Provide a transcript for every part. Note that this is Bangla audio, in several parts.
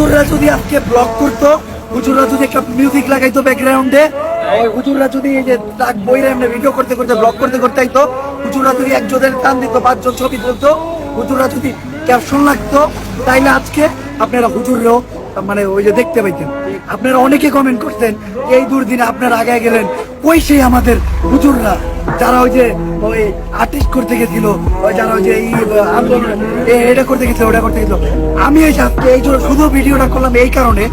হুজুররা যদি আজকে ব্লগ করতো, হুজুররা যদি একটা মিউজিক লাগাইতো ব্যাকগ্রাউন্ডে হুজুররা যদি এই যে তাক বইরে এমনি ভিডিও করতে করতে ব্লগ করতে করতে আইতো, হুজুররা যদি একজনের টান দিত, পাঁচজন ছবি তুলতো, হুজুররা যদি ক্যাপশন লাগতো তাইলে আজকে আপনারা হুজুররাও মানে ওই যে দেখতে পাইতেন। আপনারা অনেকে কমেন্ট করতেন, এই দুর্দিনে আপনারা আগে গেলেন ওই সেই আমাদের হুজুররা? যারা ওই যে, ওই আর্টিস্ট করতে গেছিল, ওই যারা ওই যে এই আন্দোলন এটা করতে গেছিল, ওটা করতে গেছিল। আমি এই আজকে এই জন্য শুধু ভিডিওটা করলাম এই কারণে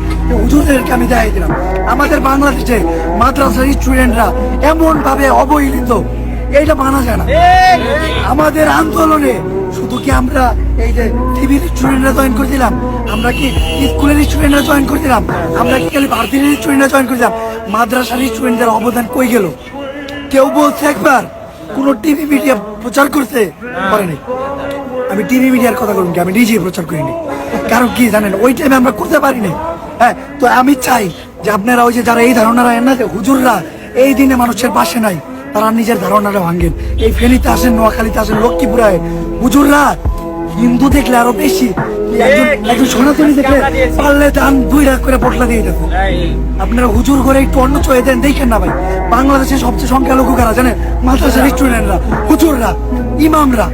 হুজুরদেরকে আমি দেখাই দিলাম। আমাদের বাংলাদেশে মাদ্রাসার স্টুডেন্টরা এমন ভাবে অবহেলিত, এইটা মানা যায় না। আমাদের আন্দোলনে শুধু কি আমরা এই যে টিভির স্টুডেন্টরা জয়েন করে দিলাম আমরা কি স্কুলের স্টুডেন্টরা জয়েন করে দিলাম আমরা কি খালি ভারতীয় স্টুডেন্টরা জয়েন করে দিলাম মাদ্রাসার স্টুডেন্টদের অবদান কই গেল? কেউ বলছে একবার, কোন টিভি মিডিয়া প্রচার করছে করেনি আমি টিভি মিডিয়ার কথা বলুন আমি নিজেই প্রচার করিনি। কারণ কি জানেন, ওই টাইমে আমরা করতে পারিনি। হ্যাঁ তো আমি চাই যে আপনারা ওই যে যারা এই ধারণারা এন হুজুররা এই দিনে মানুষের পাশে নাই, তারা নিজের ধারণাটা ভাঙেন। এই ফেনীতে আসেন, নোয়াখালীতে আসেন, লক্ষ্মীপুরায়, হুজুররা হিন্দু দেখলে আরও বেশি। একজন একজন সনাতনী দেখলে পারলে দান দুই লাখ করে পটলা দিয়ে দেবো। আপনারা হুজুর করে একটু অন্য চয়ে দেন দেখেন না ভাই। বাংলাদেশের সবচেয়ে সংখ্যালঘু কারা জানেন? মাদ্রাসা স্টুডেন্টরা হুজুররা ইমামরা।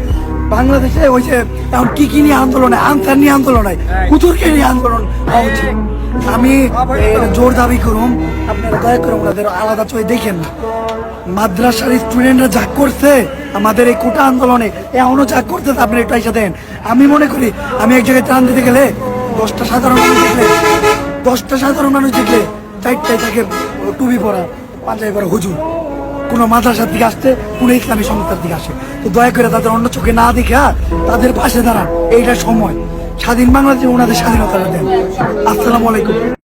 বাংলাদেশে ওই যে এখন কি কি নিয়ে আন্দোলনে আনসার নিয়ে আন্দোলনে হুজুরকে নিয়ে আন্দোলন হওয়া উচিত। আমি জোর দাবি করুন। আপনারা দয়া করে ওনাদের আলাদা চোখে দেখেন। মাদ্রাসার স্টুডেন্টরা যা করছে আমাদের এই কোটা আন্দোলনে এখনও যা করতে আপনি একটু এসে দেন। আমি মনে করি আমি এক জায়গায় ত্রাণ দিতে গেলে দশটা সাধারণ মানুষ দেখলে দশটা সাধারণ মানুষ দেখলে চারটায় তাকে টুপি পরা পাঞ্জাবি পরা হুজুর। কোনো মাদ্রাসার দিকে আসতে কোনো ইসলামী সংস্থার দিকে আসে। তো দয়া করে তাদের অন্য চোখে না দেখে তাদের পাশে দাঁড়ান। এইটা সময়। স্বাধীন বাংলাদেশে ওনাদের স্বাধীনতা দেন আসসালামু আলাইকুম।